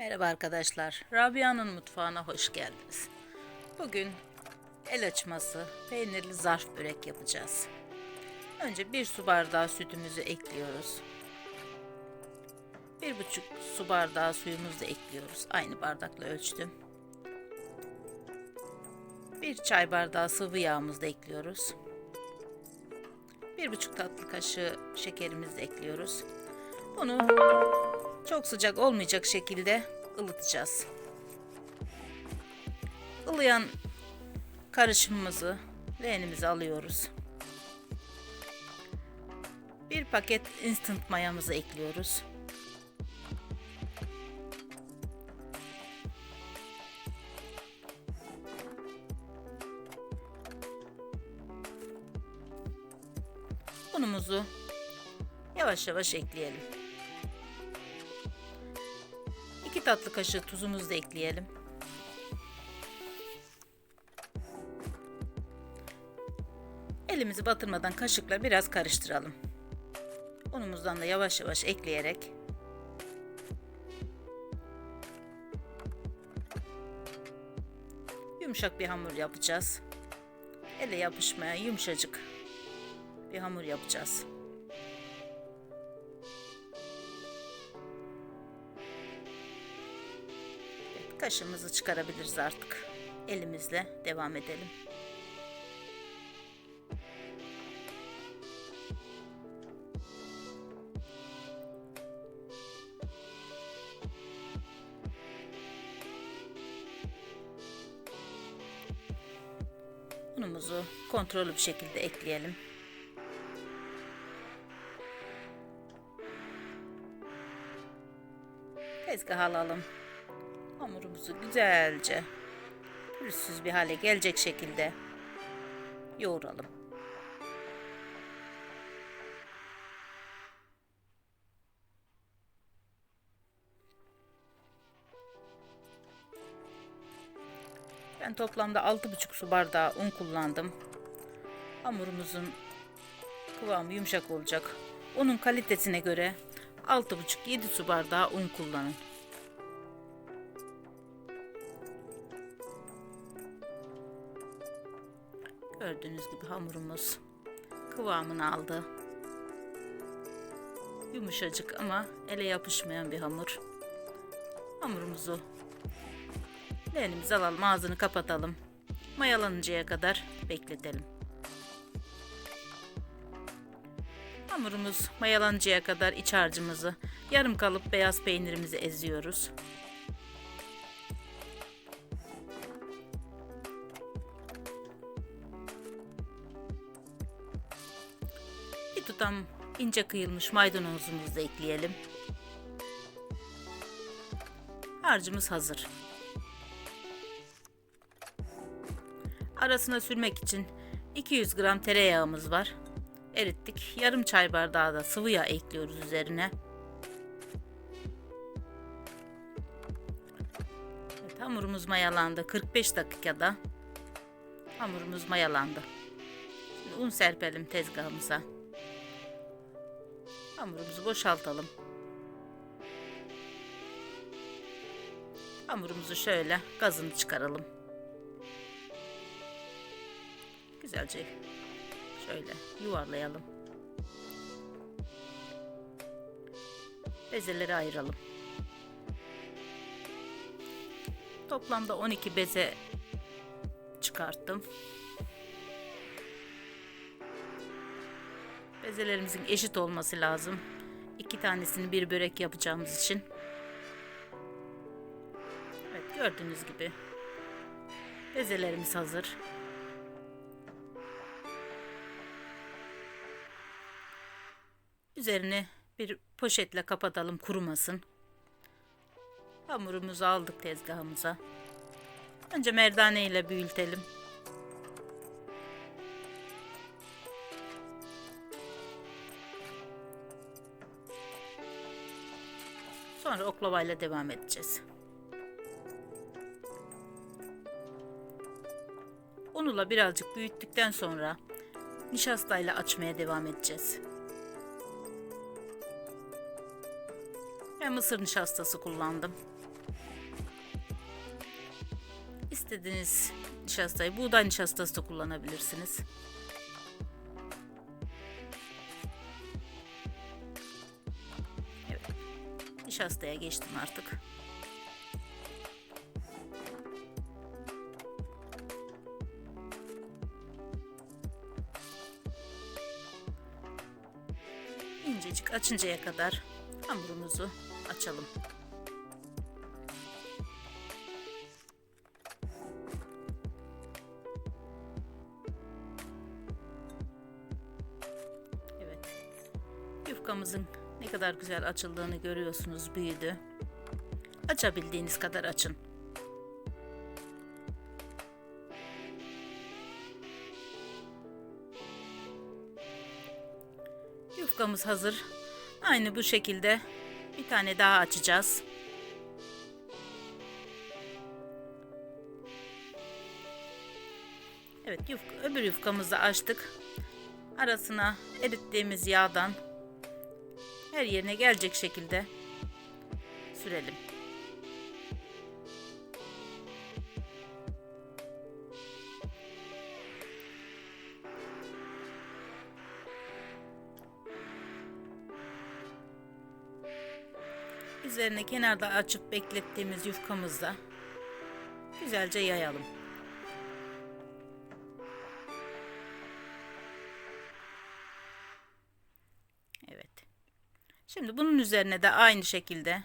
Merhaba arkadaşlar. Rabia'nın mutfağına hoş geldiniz. Bugün el açması peynirli zarf börek yapacağız. Önce bir su bardağı sütümüzü ekliyoruz. Bir buçuk su bardağı suyumuzu da ekliyoruz. Aynı bardakla ölçtüm. Bir çay bardağı sıvı yağımızı da ekliyoruz. Bir buçuk tatlı kaşığı şekerimizi de ekliyoruz. Bunu çok sıcak olmayacak şekilde ılıtacağız. Ilıyan karışımımızı leğenimize alıyoruz. Bir paket instant mayamızı ekliyoruz. Unumuzu yavaş yavaş ekleyelim. 2 tatlı kaşığı tuzumuzu da ekleyelim. Elimizi batırmadan kaşıkla biraz karıştıralım. Unumuzdan da yavaş yavaş ekleyerek yumuşak bir hamur yapacağız. Ele yapışmaya yumuşacık bir hamur yapacağız. Kaşığımızı çıkarabiliriz artık. Elimizle devam edelim. Unumuzu kontrollü bir şekilde ekleyelim. Tezgaha alalım. Hamurumuzu güzelce pürüzsüz bir hale gelecek şekilde yoğuralım. Ben toplamda 6,5 su bardağı un kullandım. Hamurumuzun kıvamı yumuşak olacak. Unun kalitesine göre 6,5-7 su bardağı un kullanın. Gördüğünüz gibi hamurumuz kıvamını aldı. Yumuşacık ama ele yapışmayan bir hamur. Hamurumuzu leğenimize alalım, ağzını kapatalım. Mayalanıncaya kadar bekletelim. Hamurumuz mayalanıncaya kadar iç harcımızı, yarım kalıp beyaz peynirimizi eziyoruz. Tutam ince kıyılmış maydanozumuzu da ekleyelim. Harcımız hazır. Arasına sürmek için 200 gram tereyağımız var. Erittik. Yarım çay bardağı da sıvı yağ ekliyoruz üzerine. Evet, hamurumuz mayalandı. 45 dakikada hamurumuz mayalandı. Şimdi un serpelim tezgahımıza. Hamurumuzu boşaltalım. Hamurumuzu şöyle gazını çıkaralım. Güzelce şöyle yuvarlayalım. Bezeleri ayıralım. Toplamda 12 beze çıkarttım. Bezelerimizin eşit olması lazım. İki tanesini bir börek yapacağımız için. Evet gördüğünüz gibi bezelerimiz hazır. Üzerini bir poşetle kapatalım kurumasın. Hamurumuzu aldık tezgahımıza. Önce merdane ile büyütelim. Sonra oklavayla devam edeceğiz. Unula birazcık büyüttükten sonra nişastayla açmaya devam edeceğiz. Ben mısır nişastası kullandım. İstediğiniz nişastayı buğday nişastası da kullanabilirsiniz. Nişastaya geçtim artık. İncecik açıncaya kadar hamurumuzu açalım. Evet. Yufkamızın kadar güzel açıldığını görüyorsunuz. Büyüdü. Açabildiğiniz kadar açın. Yufkamız hazır. Aynı bu şekilde bir tane daha açacağız. Evet yufka, öbür yufkamızı açtık. Arasına erittiğimiz yağdan her yerine gelecek şekilde sürelim. Üzerine kenarda açıp beklettiğimiz yufkamızla güzelce yayalım. Şimdi bunun üzerine de aynı şekilde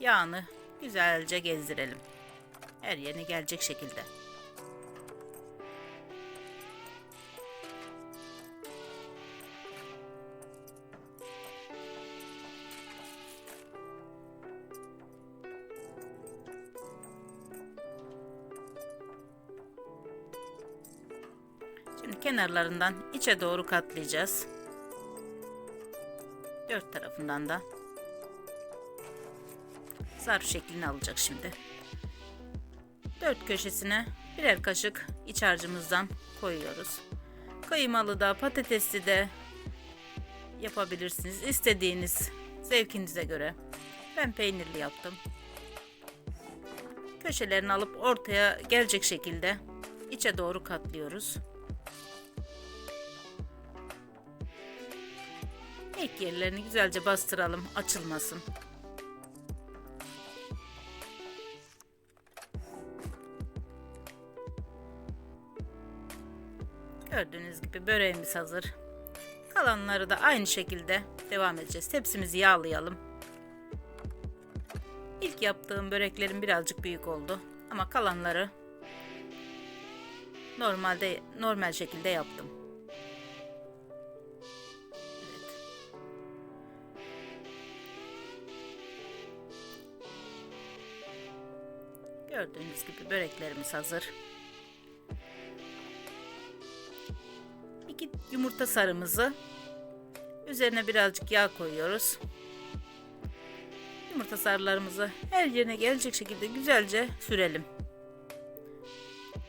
yağını güzelce gezdirelim. Her yerine gelecek şekilde. Şimdi kenarlarından içe doğru katlayacağız. Dört tarafından da zarf şeklini alacak şimdi. Dört köşesine birer kaşık iç harcımızdan koyuyoruz. Kıymalı da patatesli de yapabilirsiniz. İstediğiniz zevkinize göre. Ben peynirli yaptım. Köşelerini alıp ortaya gelecek şekilde içe doğru katlıyoruz. Ek yerlerini güzelce bastıralım açılmasın. Gördüğünüz gibi böreğimiz hazır. Kalanları da aynı şekilde devam edeceğiz. Tepsimizi yağlayalım. İlk yaptığım böreklerim birazcık büyük oldu. Ama kalanları normalde normal şekilde yaptım. Gördüğünüz gibi böreklerimiz hazır. İki yumurta sarımızı üzerine birazcık yağ koyuyoruz. Yumurta sarılarımızı her yerine gelecek şekilde güzelce sürelim.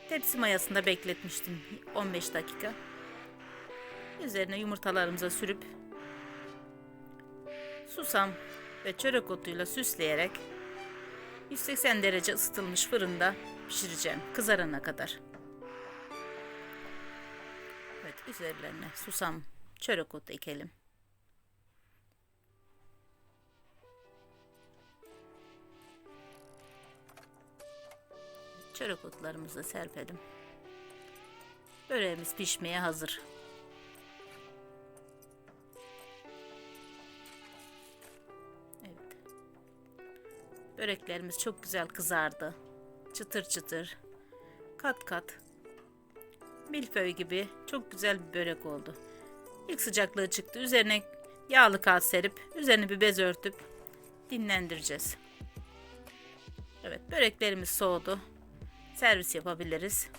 Tepsi mayasında bekletmiştim 15 dakika. Üzerine yumurtalarımıza sürüp susam ve çörek otuyla süsleyerek 180 derece ısıtılmış fırında pişireceğim kızarana kadar. Evet üzerlerine susam, çörek otu ekelim. Çörek otlarımızı serpelim. Böreğimiz pişmeye hazır. Böreklerimiz çok güzel kızardı. Çıtır çıtır. Kat kat. Milföy gibi çok güzel bir börek oldu. İlk sıcaklığı çıktı. Üzerine yağlı kağıt serip üzerine bir bez örtüp dinlendireceğiz. Evet böreklerimiz soğudu. Servis yapabiliriz.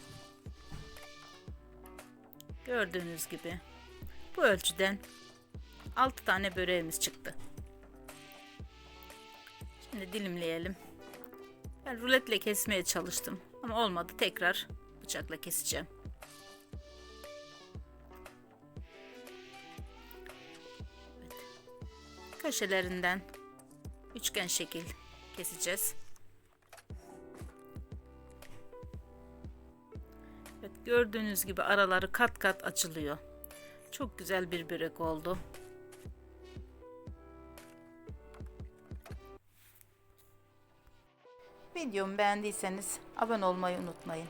Gördüğünüz gibi bu ölçüden 6 tane böreğimiz çıktı. Şimdi dilimleyelim. Ben ruletle kesmeye çalıştım ama olmadı. Tekrar bıçakla keseceğim. Evet. Köşelerinden üçgen şekil keseceğiz. Evet, gördüğünüz gibi araları kat kat açılıyor. Çok güzel bir börek oldu. Videomu beğendiyseniz abone olmayı unutmayın.